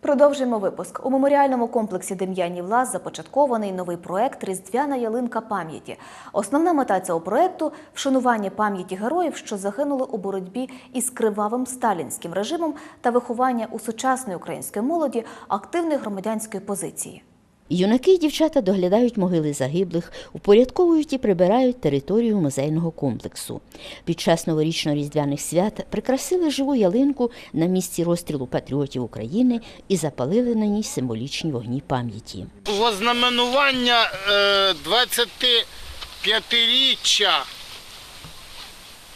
Продовжуємо випуск. У меморіальному комплексі Дем'янів влас започаткований новий проект Різдвяна ялинка пам'яті. Основна мета цього проекту вшанування пам'яті героїв, що загинули у боротьбі із кривавим сталінським режимом та виховання у сучасної української молоді активної громадянської позиції. Юнаки і дівчата доглядають могили загиблих, упорядковують і прибирають територію музейного комплексу. Під час новорічно-різдвяних свят прикрасили живу ялинку на місці розстрілу патріотів України і запалили на ній символічні вогні пам'яті. Вознаменування е, 25-річчя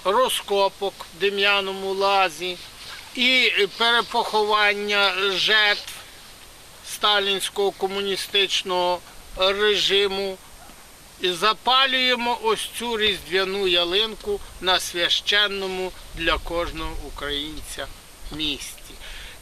розкопок в Дем'яному лазі і перепоховання жертв сталінського комуністичного режиму. І запалюємо ось цю різдвяну ялинку на священному для кожного українця місці.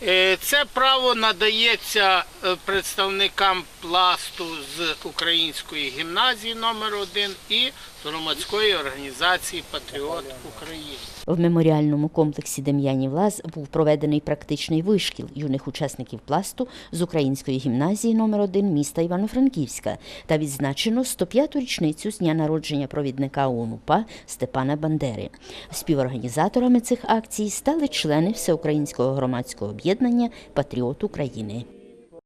Е, Це право надається е, представникам пласту з Української гімназії номер 1 і громадської організації Патріот України. В меморіальному комплексі Дем'янів Лаз був проведений практичний вишкіл юних учасників пласту з Української гімназії номер 1 міста Івано-Франківська та відзначено 105-ту річницю з дня народження провідника ОУН-УПА Степана Бандери. Співорганізаторами цих акцій стали члени Всеукраїнського громадського об'єднання Патріот України.